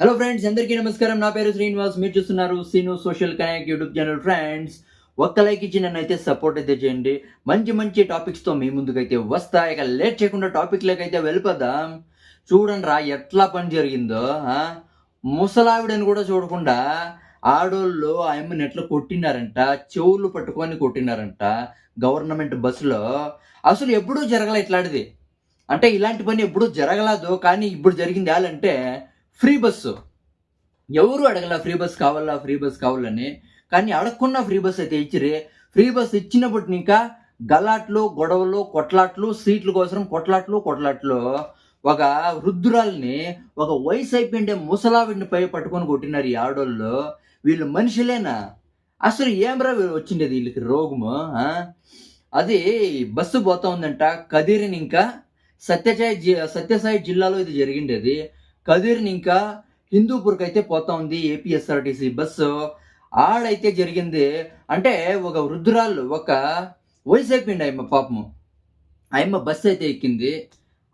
Hello friends అందరికీ నమస్కారం. నా పేరు శ్రీనివాస్. మీరు చూస్తున్నారు Seenu social connect YouTube channel friends ఒక్క లైక్ ఇచ్చి నన్ను అయితే సపోర్ట్ అయితే చేయండి. మంచి మంచి టాపిక్స్తో మీ ముందుకైతే వస్తా. ఇక లేట్ చేయకుండా టాపిక్ అయితే వెళ్ళిపోదాం. చూడండి రా ఎట్లా పని జరిగిందో ముసలావిడని కూడా చూడకుండా ఆడోళ్ళు ఆయమ్మని ఎట్లా కొట్టినారంట చెవులు పట్టుకొని కొట్టినారంట గవర్నమెంట్ బస్సులో. అసలు ఎప్పుడూ జరగలే ఇట్లాంటిది. అంటే ఇలాంటి పని ఎప్పుడూ జరగలేదు. కానీ ఇప్పుడు జరిగింది ఏంటంటే ఫ్రీ బస్సు. ఎవరు అడగల ఫ్రీ బస్ కావాలా ఫ్రీ బస్ కావాలని? కానీ అడగకుండా ఫ్రీ బస్ అయితే ఇచ్చిరే. ఫ్రీ బస్ ఇచ్చినప్పుడు ఇంకా గలాట్లు గొడవలు కొట్లాట్లు సీట్ల కోసం కొట్లాట్లు కొట్లాట్లు ఒక వృద్ధురాల్ని ఒక వయసు అయిపోయిండే ముసలావిడిని పై పట్టుకొని కొట్టినారు ఈ ఆడోళ్ళు. వీళ్ళు మనుషులేనా? అసలు ఏమరా వచ్చిండేది వీళ్ళకి రోగము అది బస్సు పోతా ఉందంట. కదిరిని ఇంకా సత్యసాయి జి సత్యసాయి జిల్లాలో ఇది జరిగిండేది. కదిరిని ఇంకా హిందూపూర్కి అయితే పోతా ఉంది ఏపీఎస్ఆర్టీసీ బస్సు. ఆడైతే జరిగింది అంటే ఒక వృద్ధురాలు ఒక వయసు అయిపోయింది ఆయమ్మ పాపము. ఆయమ్మ బస్సు అయితే ఎక్కింది.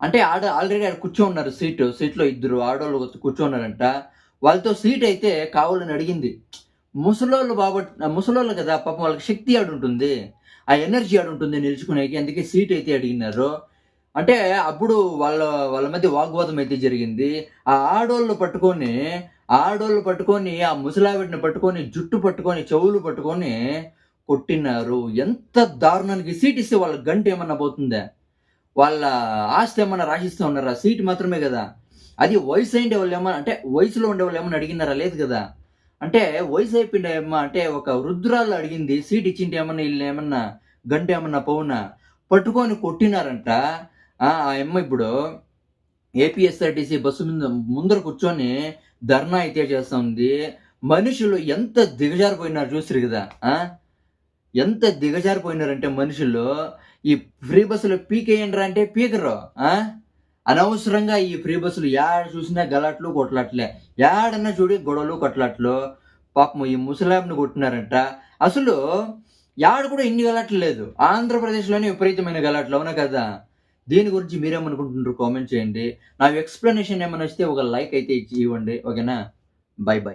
అంటే ఆడ ఆల్రెడీ ఆడ కూర్చో ఉన్నారు సీటు సీట్లో ఇద్దరు ఆడవాళ్ళు కూర్చోన్నారంట వాళ్ళతో సీట్ అయితే కావాలని అడిగింది. ముసలోళ్ళు బాబట్ ముసలోళ్ళు కదా పాపం వాళ్ళకి శక్తి ఆడుంటుంది. ఆ ఎనర్జీ ఆడుంటుంది నిలుచుకునేకి అందుకే సీట్ అయితే అడిగినారు. అంటే అప్పుడు వాళ్ళ వాళ్ళ మధ్య వాగ్వాదం అయితే జరిగింది. ఆ ఆడోళ్ళు పట్టుకొని ఆడోళ్ళు పట్టుకొని ఆ ముసలావిడిని పట్టుకొని జుట్టు పట్టుకొని చెవులు పట్టుకొని కొట్టినారు. ఎంత దారుణానికి సీట్ ఇస్తే వాళ్ళ గంట ఏమన్నా పోతుందా? వాళ్ళ ఆస్తి ఏమన్నా రాసిస్తూ ఉన్నారా? సీట్ మాత్రమే కదా. అది వయసు అయిండే వాళ్ళు ఏమన్నా అంటే వయసులో ఉండే వాళ్ళు ఏమన్నా అడిగినారా? లేదు కదా. అంటే వయసు అయిపోయిండే అమ్మ అంటే ఒక వృద్ధురాలు అడిగింది సీట్ ఇచ్చింటే ఏమన్నా వీళ్ళు ఏమన్నా గంట ఏమన్నా పోవునా? పట్టుకొని కొట్టినారంట. ఆ అమ్మ ఇప్పుడు ఏపీఎస్ఆర్టీసీ బస్సు మీద ముందర కూర్చొని ధర్నా అయితే చేస్తా ఉంది. మనుషులు ఎంత దిగజారిపోయినారు చూసిరు కదా ఎంత దిగజారిపోయినారంటే మనుషులు ఈ ఫ్రీ బస్సులు పీకేయండిరా అంటే పీకరు అనవసరంగా ఈ ఫ్రీ బస్సులు యాడ చూసినా గలాట్లు కొట్లాట్లే. యాడన్నా చూడి గొడవలు కొట్లాట్లు. పాపం ఈ ముసలాంని కొట్టినారంట. అసలు యాడ కూడా ఇన్ని గలాట్లు లేదు. ఆంధ్రప్రదేశ్లోనే విపరీతమైన గలాట్లు అవునా కదా? దీని గురించి మీరేమనుకుంటున్నారు? కామెంట్ చేయండి. నా ఎక్స్ప్లెనేషన్ ఏమైనా వస్తే ఒక లైక్ అయితే ఇచ్చి ఇవ్వండి. ఓకేనా? Bye bye.